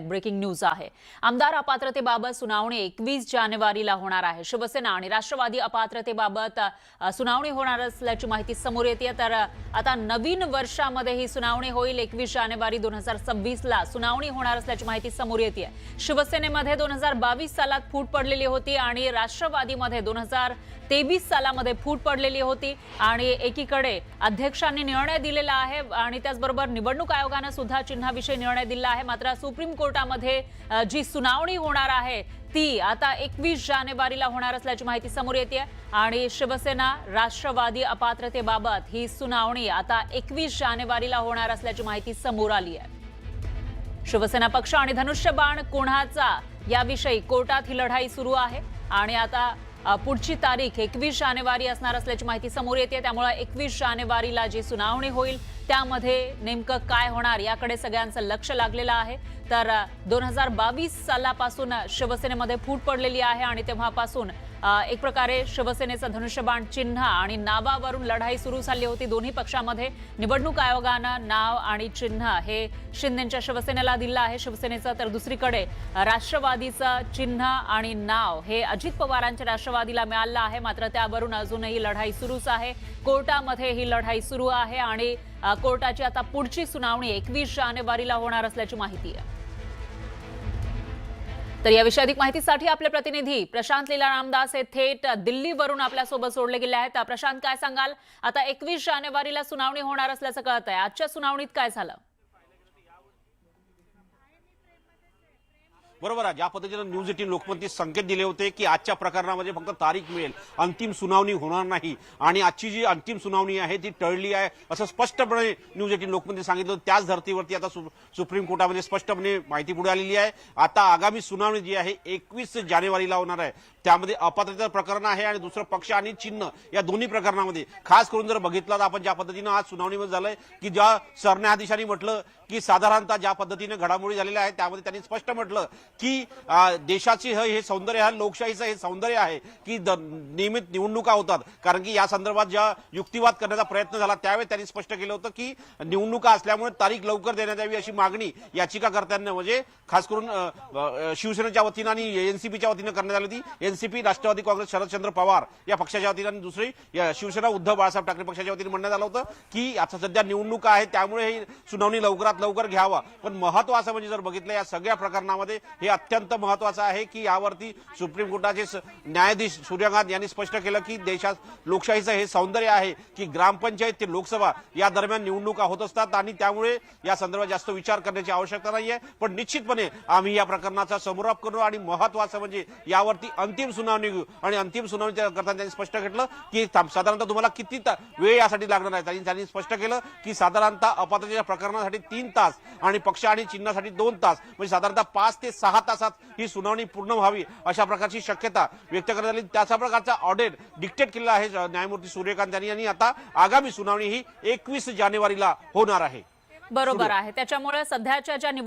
Breaking news आहे. आमदार अपात्रतेबाबत सुनावणी एकवीस जानेवारीला होणार आहे. शिवसेना आणि राष्ट्रवादी अपात्रतेबाबत सुनावणी होणार असल्याची माहिती समोर येते. तर आता नवीन वर्षामध्ये ही सुनावणी होईल. एकवीस जानेवारी दोन हजार सव्वीस ला सुनावणी होणार असल्याची माहिती समोर येते. शिवसेनेमध्ये दोन हजार बावीस सालात फूट पडलेली होती आणि राष्ट्रवादीमध्ये दोन हजार तेवीस सालामध्ये फूट पडलेली होती. आणि एकीकडे अध्यक्षांनी निर्णय दिलेला आहे आणि त्याचबरोबर निवडणूक आयोगानं सुद्धा चिन्हाविषयी निर्णय दिला आहे. मात्र सुप्रीम कोर्टामध्ये जी सुनावणी होणार आहे ती आता एकवीस जानेवारीला होणार असल्याची माहिती समोर येते आणि शिवसेना राष्ट्रवादी अपात्रतेबाबत ही सुनावणी आता एकवीस जानेवारीला होणार असल्याची माहिती समोर आली आहे. शिवसेना पक्ष आणि धनुष्यबाण कोणाचा? याविषयी कोर्टात ही लढाई सुरू आहे. आणि आता पुढची तारीख एकवीस जानेवारी असणार असल्याची माहिती समोर येते. त्यामुळे एकवीस जानेवारीला जी सुनावणी होईल त्यामध्ये नेमकं काय होणार याकडे सगळ्यांचं लक्ष लागलेलं आहे. तर दोन हजार बावीस सालापासून शिवसेनेमध्ये फूट पडलेली आहे आणि तेव्हापासून एक प्रकारे शिवसेनेचं धनुष्यबाण चिन्ह आणि नावावरून लढाई सुरू झाली होती. दोन्ही पक्षामध्ये निवडणूक आयोगानं नाव आणि चिन्ह हे शिंदेच्या शिवसेनेला दिलं आहे. शिवसेनेचं तर दुसरीकडे राष्ट्रवादीचं चिन्ह आणि नाव हे अजित पवारांच्या राष्ट्रवादीला मिळालं आहे. मात्र त्यावरून अजूनही लढाई सुरूच आहे. कोर्टामध्ये ही लढाई सुरू आहे आणि कोर्टाची आता पुढची सुनावणी एकवीस जानेवारीला होणार असल्याची माहिती आहे. तर याविषयी अधिक माहितीसाठी आपले प्रतिनिधी प्रशांत लीला रामदास हे थेट दिल्लीवरून आपल्यासोबत सोडले गेले आहेत. प्रशांत काय सांगाल? आता एकवीस जानेवारीला सुनावणी होणार असल्याचं कळत आहे आजच्या सुनावणीत काय झालं? बरोबर आहे. ज्या पद्धतीनं न्यूज एटीन लोकमतने संकेत दिले होते की आजच्या प्रकरणामध्ये फक्त तारीख मिळेल अंतिम सुनावणी होणार नाही आणि आजची जी अंतिम सुनावणी आहे ती टळली आहे असं स्पष्टपणे न्यूज एटीन लोकमतने सांगितलं त्याच धर्तीवरती आता सु- सुप्रीम कोर्टामध्ये स्पष्टपणे माहिती पुढे आलेली आहे. आता आगामी सुनावणी जी आहे एकवीस जानेवारीला होणार आहे. त्यामध्ये अपात्रता प्रकरण आहे आणि दुसरं पक्ष आणि चिन्ह या दोन्ही प्रकरणामध्ये. खास करून जर बघितलं तर आपण ज्या पद्धतीनं आज सुनावणीमध्ये झालंय की ज्या सरन्यायाधीशांनी म्हटलं की साधारणतः ज्या पद्धतीने घडामोडी झालेल्या आहेत त्यामध्ये त्यांनी स्पष्ट म्हटलं की देशाची हे हे सौंदर्य आहे लोकशाहीचं हे सौंदर्य आहे की नियमित निवडणुका होतात. कारण की या संदर्भात ज्या युक्तिवाद करण्याचा प्रयत्न झाला त्यावेळी त्यांनी स्पष्ट केलं होतं की निवडणुका असल्यामुळे तारीख लवकर देण्यात यावी अशी मागणी याचिकाकर्त्यांना म्हणजे खास करून शिवसेनेच्या वतीनं आणि एनसीपीच्या वतीनं करण्यात आली होती. एनसीपी राष्ट्रवादी काँग्रेस शरदचंद्र पवार या पक्षाच्या वतीनं आणि दुसरी शिवसेना उद्धव बाळासाहेब ठाकरे पक्षाच्या वतीनं म्हणण्यात आलं होतं की आता सध्या निवडणुका आहे त्यामुळे ही सुनावणी लवकरात लवकर घ्यावा. पण महत्वाचं म्हणजे जर बघितलं या सगळ्या प्रकरणामध्ये हे अत्यंत महत्वाचं आहे की यावरती सुप्रीम कोर्टाचे न्यायाधीश सूर्यकांत यांनी स्पष्ट केलं की देशात लोकशाहीचं हे सौंदर्य आहे की ग्रामपंचायत ते लोकसभा या दरम्यान निवडणुका होत असतात आणि त्यामुळे या संदर्भात जास्त विचार करण्याची आवश्यकता नाहीये. पण निश्चितपणे आम्ही या प्रकरणाचा समोराप करू आणि महत्वाचं म्हणजे यावरती अंतिम सुनावणी घेऊ. आणि अंतिम सुनावणी करताना त्यांनी स्पष्ट केलं की साधारणतः तुम्हाला किती वेळ यासाठी लागणार आहे? त्यांनी त्यांनी स्पष्ट केलं की साधारणतः अपात्रतेच्या प्रकरणासाठी तीन तास आणि पक्ष आणि चिन्हासाठी दोन तास. म्हणजे साधारणतः पाच ते सहा तासात ही सुनावणी पूर्ण व्हावी अशा प्रकारची शक्यता व्यक्त करण्यात आली. त्याचा प्रकारचा ऑर्डर डिक्टेट केलेला आहे न्यायमूर्ती सूर्यकांत यांनी. आणि आता आगामी सुनावणी ही एकवीस जानेवारीला होणार आहे. बरोबर आहे. त्याच्यामुळे सध्याच्या ज्या निवड